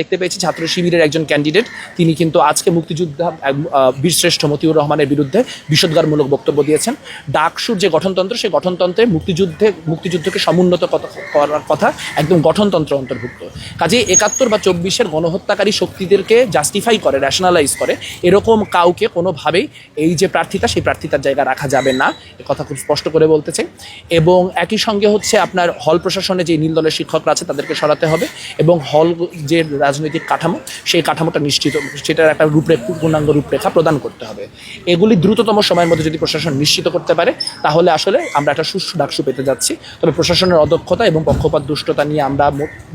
দেখতে পেয়েছি ছাত্র শিবিরের একজন ক্যান্ডিডেট তিনি কিন্তু আজকে মুক্তিযোদ্ধা বীরশ্রেষ্ঠ মতিউর রহমানের বিরুদ্ধে বিষোদ্গারমূলক বক্তব্য দিয়েছেন। ডাকসুর যে গঠনতন্ত্র, সেই গঠনতন্ত্রে মুক্তিযুদ্ধে, মুক্তিযুদ্ধকে সমুন্নত করার কথা একদম গঠনতন্ত্র অন্তর্ভুক্ত। কাজে একাত্তর বা চব্বিশের গণহত্যাকারী শক্তিদেরকে জাস্টিফাই করে র্যাশনালাইজ করে, এরকম কাউকে কোনোভাবেই এই যে প্রার্থিতা সেই প্রার্থিতার জায়গা রাখা যাবে না। কথা খুব স্পষ্ট করে বলতে চাই। এবং একই সঙ্গে হচ্ছে আপনার হল প্রশাসনে যে নীল দলের শিক্ষকরা আছে, তাদেরকে সরাতে হবে। এবং হল যে রাজনৈতিক কাঠামো, সেই কাঠামোটা নিশ্চিত, সেটার একটা রূপরেখ, পূর্ণাঙ্গ রূপরেখা প্রদান করতে হবে। এগুলি দ্রুততম সময়ের মধ্যে যদি প্রশাসন নিশ্চিত করতে পারে, তাহলে আসলে আমরা একটা সুষ্ঠু ডাকসু পেতে যাচ্ছি। তবে প্রশাসনের অদক্ষতা এবং পক্ষপাত, দুষ্টতা নিয়ে আমরা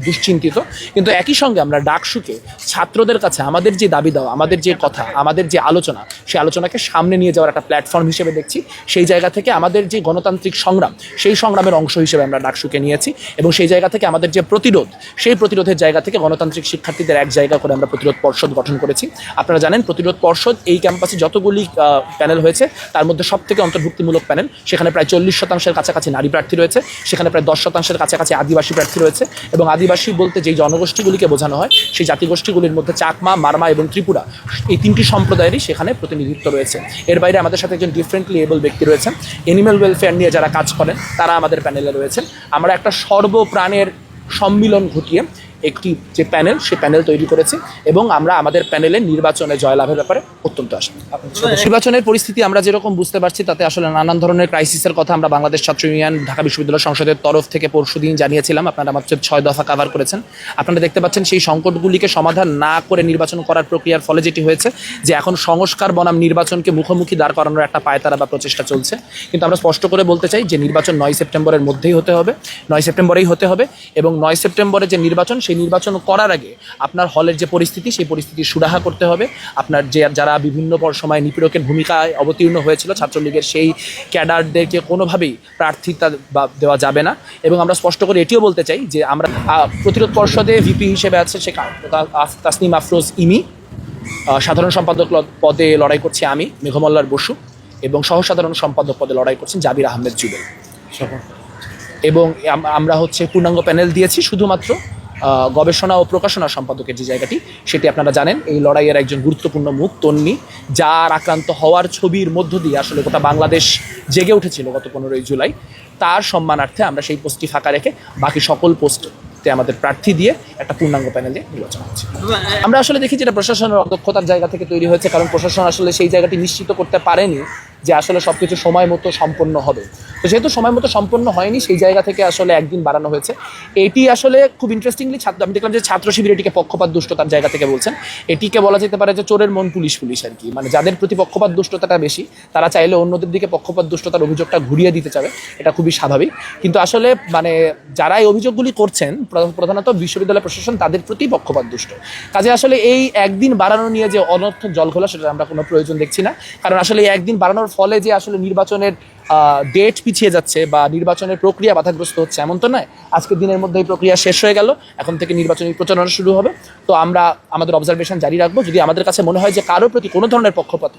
দুশ্চিন্তিত। কিন্তু একই সঙ্গে আমরা ডাকসুকে, ছাত্রদের কাছে আমাদের যে দাবি দেওয়া, আমাদের যে কথা, আমাদের যে আলোচনা সেই আলোচনাকে সামনে নিয়ে যাওয়ার একটা প্ল্যাটফর্ম হিসেবে দেখছি। সেই জায়গা থেকে আমাদের যে গণতান্ত্রিক সংগ্রাম, সেই সংগ্রামের অংশ হিসেবে আমরা ডাকসুকে নিয়েছি এবং সেই জায়গা থেকে আমাদের যে প্রতিরোধ, সেই প্রতিরোধের জায়গা থেকে গণতান্ত্রিক শিক্ষার্থীদের এক জায়গা করে আমরা প্রতিরোধ পর্ষদ গঠন করেছি। আপনারা জানেন, প্রতিরোধ পর্ষদ এই ক্যাম্পাসে যতগুলি প্যানেল হয়েছে, তার মধ্যে সব থেকে অন্তর্ভুক্তিমূলক প্যানেল, সেখানে প্রায় চল্লিশ শতাংশের কাছাকাছি নারী প্রার্থী রয়েছে, সেখানে প্রায় দশ শতাংশের কাছাকাছি আদিবাসী প্রার্থী রয়েছে এবং আদিবাসী বলতে যেই জনগোষ্ঠীগুলিকে বোঝানো হয়, সেই জাতিগোষ্ঠীগুলির মধ্যে চাকমা, মারমা এবং ত্রিপুরা, এই তিনটি সম্প্রদায়েরই সেখানে প্রতিনিধিত্ব রয়েছে। এর বাইরে আমাদের সাথে একজন ডিফারেন্টলি এবল ব্যক্তি রয়েছেন এনিম্যাল ওয়েলফেয়ার নিয়ে যারা কাজ করেন, তারা আমাদের প্যানেলে রয়েছেন। আমরা একটা সর্বপ্রাণের সম্মিলন ঘটিয়ে একটি যে প্যানেল সে প্যানেল তৈরি করেছি এবং আমরা আমাদের প্যানেলে নির্বাচনে জয়লাভের ব্যাপারে অত্যন্ত আশা নির্বাচনের পরিস্থিতি আমরা যেরকম বুঝতে পারছি তাতে আসলে নানান ধরনের ক্রাইসিসের কথা আমরা বাংলাদেশ ছাত্র ইউনিয়ন ঢাকা বিশ্ববিদ্যালয় সংসদের তরফ থেকে পরশুদিন জানিয়েছিলাম। আপনারা মাত্র ছয় দফা কাভার করেছেন। আপনারা দেখতে পাচ্ছেন সেই সংকটগুলিকে সমাধান না করে নির্বাচন করার প্রক্রিয়ার ফলে যেটি হয়েছে যে এখন সংস্কার বনাম নির্বাচনকে মুখোমুখি দাঁড় করানোর একটা পায়তারা বা প্রচেষ্টা চলছে। কিন্তু আমরা স্পষ্ট করে বলতে চাই যে নির্বাচন নয় সেপ্টেম্বরের মধ্যেই হতে হবে নয় সেপ্টেম্বরেই হতে হবে এবং নয় সেপ্টেম্বরে যে নির্বাচন সেই নির্বাচন করার আগে আপনার হলের যে পরিস্থিতি সেই পরিস্থিতি সুরাহা করতে হবে। আপনার যে যারা বিভিন্ন পর সময় নিপীড়কের ভূমিকায় অবতীর্ণ হয়েছিল ছাত্রলীগের সেই ক্যাডারদেরকে কোনোভাবেই প্রার্থিতা বা দেওয়া যাবে না। এবং আমরা স্পষ্ট করে এটিও বলতে চাই যে আমরা প্রতিরোধ পর্ষদে ভিপি হিসেবে আছে সে তাসনিম আফরোজ ইমি। সাধারণ সম্পাদক পদে লড়াই করছি আমি মেঘমল্লার বসু। এবং সহসাধারণ সম্পাদক পদে লড়াই করছেন জাবির আহমেদ জুবেল। এবং আমরা হচ্ছে পূর্ণাঙ্গ প্যানেল দিয়েছি শুধুমাত্র। গবেষণা ও প্রকাশনা সম্পাদকের যে জায়গাটি, সেটি আপনারা জানেন, এই লড়াইয়ের একজন গুরুত্বপূর্ণ মুখ তন্নি, যার আক্রান্ত হওয়ার ছবির মধ্য দিয়ে আসলে গোটা বাংলাদেশ জেগে উঠেছিল গত পনেরোই জুলাই। তার সম্মানার্থে আমরা সেই পোস্টটি ফাঁকা রেখে বাকি সকল পোস্টতে আমাদের প্রার্থী দিয়ে একটা পূর্ণাঙ্গ প্যানেল দিয়ে নির্বাচন হচ্ছে। আমরা আসলে দেখি যেটা প্রশাসনের অদক্ষতার জায়গা থেকে তৈরি হয়েছে, কারণ প্রশাসন আসলে সেই জায়গাটি নিশ্চিত করতে পারেনি যে আসলে সব কিছু সময় মতো সম্পন্ন হবে। তো যেহেতু সময় মতো সম্পন্ন হয়নি, সেই জায়গা থেকে আসলে একদিন বাড়ানো হয়েছে। এটি আসলে খুব ইন্টারেস্টিংলি ছাত্র, আমি দেখলাম যে ছাত্র শিবির এটিকে পক্ষপাত, দুষ্টতার জায়গা থেকে বলছেন। এটিকে বলা যেতে পারে যে চোরের মন পুলিশ পুলিশ আর কি। মানে যাদের প্রতি পক্ষপাত, দুষ্টতাটা বেশি, তারা চাইলে অন্যদের দিকে পক্ষপাত, দুষ্টতার অভিযোগটা ঘুরিয়ে দিতে চাবে। এটা খুবই স্বাভাবিক। কিন্তু আসলে মানে যারা এই অভিযোগগুলি করছেন, প্র- প্রধানত বিশ্ববিদ্যালয় প্রশাসন তাদের প্রতি পক্ষপাত, দুষ্ট। কাজে আসলে এই একদিন বাড়ানো নিয়ে যে অনর্থক জল খোলা সেটা আমরা কোনো প্রয়োজন দেখছি না। কারণ আসলে এই একদিন বাড়ানোর ফলে যে আসলে নির্বাচনের ডেট পিছিয়ে যাচ্ছে বা নির্বাচনের প্রক্রিয়া বাধাগ্রস্ত হচ্ছে এমন তো নয়? আজকের দিনের মধ্যে এই প্রক্রিয়া শেষ হয়ে গেল। এখন থেকে নির্বাচনী প্রচারণা শুরু হবে। তো আমরা আমাদের অবজারভেশন জারি রাখব। যদি আমাদের কাছে মনে হয় যে কারোর প্রতি কোনো ধরনের পক্ষপাত